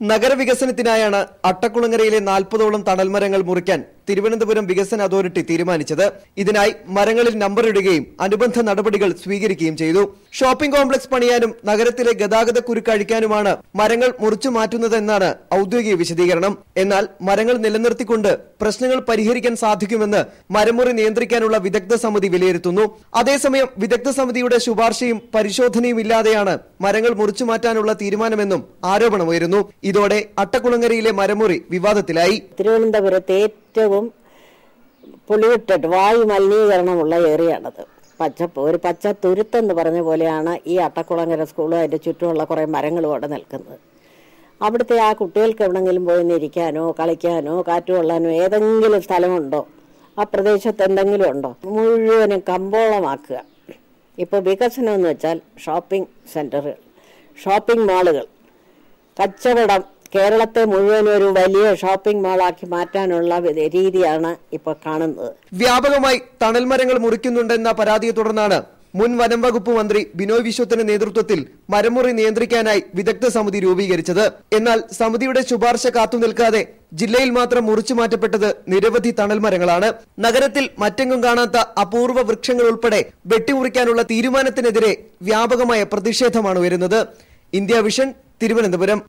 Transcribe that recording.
നഗരവികസനത്തിനായാണ് അട്ടക്കുളങ്ങരയിലെ നാൽപ്പതോളം തണൽമരങ്ങൾ മുറിക്കാൻ തിരുവനന്തപുരം വികസന അതോറിറ്റി തീരുമാനിച്ചത്. ഇതിനായി മരങ്ങളിൽ നമ്പറിടുകയും അനുബന്ധ നടപടികൾ സ്വീകരിക്കുകയും ചെയ്തു. ഷോപ്പിംഗ് കോംപ്ലക്സ് പണിയാനും നഗരത്തിലെ ഗതാഗത കുരുക്കഴിക്കാനുമാണ് മരങ്ങൾ മുറിച്ചു മാറ്റുന്നതെന്നാണ് ഔദ്യോഗിക വിശദീകരണം. എന്നാൽ മരങ്ങൾ നിലനിർത്തിക്കൊണ്ട് പ്രശ്നങ്ങൾ പരിഹരിക്കാൻ സാധിക്കുമെന്ന് മരമുറി നിയന്ത്രിക്കാനുള്ള വിദഗ്ധ സമിതി വിലയിരുത്തുന്നു. അതേസമയം വിദഗ്ധ സമിതിയുടെ ശുപാർശയും പരിശോധനയും ഇല്ലാതെയാണ് മരങ്ങൾ മുറിച്ചു മാറ്റാനുള്ള തീരുമാനമെന്നും ആരോപണമുയരുന്നു. ഇതോടെ അട്ടക്കുളങ്ങരയിലെ മരമുറി വിവാദത്തിലായി. തിരുവനന്തപുരത്ത് ഏറ്റവും പുളിയിട്ടിട്ട് വായു മലിനീകരണമുള്ള ഏറിയാണത്. പച്ചപ്പ് ഒരു പച്ച തുരുത്തെന്ന് പറഞ്ഞ പോലെയാണ് ഈ അട്ടക്കുളങ്ങര സ്കൂളും അതിന്റെ ചുറ്റുമുള്ള കുറേ മരങ്ങളും അവിടെ നിൽക്കുന്നത്. അവിടുത്തെ ആ കുട്ടികൾക്ക് എവിടെങ്കിലും പോയി ഇരിക്കാനോ കളിക്കാനോ കാറ്റ് കൊള്ളാനോ ഏതെങ്കിലും സ്ഥലമുണ്ടോ? ആ പ്രദേശത്ത് എന്തെങ്കിലും ഉണ്ടോ? മുഴുവനും കമ്പോളമാക്കുക. ഇപ്പോൾ വികസനം എന്ന് വെച്ചാൽ ഷോപ്പിംഗ് സെന്ററുകൾ ഷോപ്പിംഗ് മാളുകൾ കച്ചവടം കേരളത്തെ മുഴുവൻ ഒരു വലിയ ഷോപ്പിംഗ് മാളാക്കി മാറ്റാനുള്ള രീതിയാണ് ഇപ്പോൾ കാണുന്നത്. വ്യാപകമായി തണൽ മരങ്ങൾ മുറിക്കുന്നുണ്ടെന്ന പരാതിയെ തുടർന്നാണ് മുൻ വനം വകുപ്പ് മന്ത്രി ബിനോയ് വിശ്വത്തിന്റെ നേതൃത്വത്തിൽ മരമുറി നിയന്ത്രിക്കാനായി വിദഗ്ധ സമിതി രൂപീകരിച്ചത്. എന്നാൽ സമിതിയുടെ ശുപാർശ കാത്തുനിൽക്കാതെ ജില്ലയിൽ മാത്രം മുറിച്ചു മാറ്റപ്പെട്ടത് നിരവധി തണൽ മരങ്ങളാണ്. നഗരത്തിൽ മറ്റെങ്ങും കാണാത്ത അപൂർവ വൃക്ഷങ്ങൾ ഉൾപ്പെടെ വെട്ടിമുറിക്കാനുള്ള തീരുമാനത്തിനെതിരെ വ്യാപകമായ പ്രതിഷേധമാണ് ഉയരുന്നത്. India vision Thiruvananthapuram.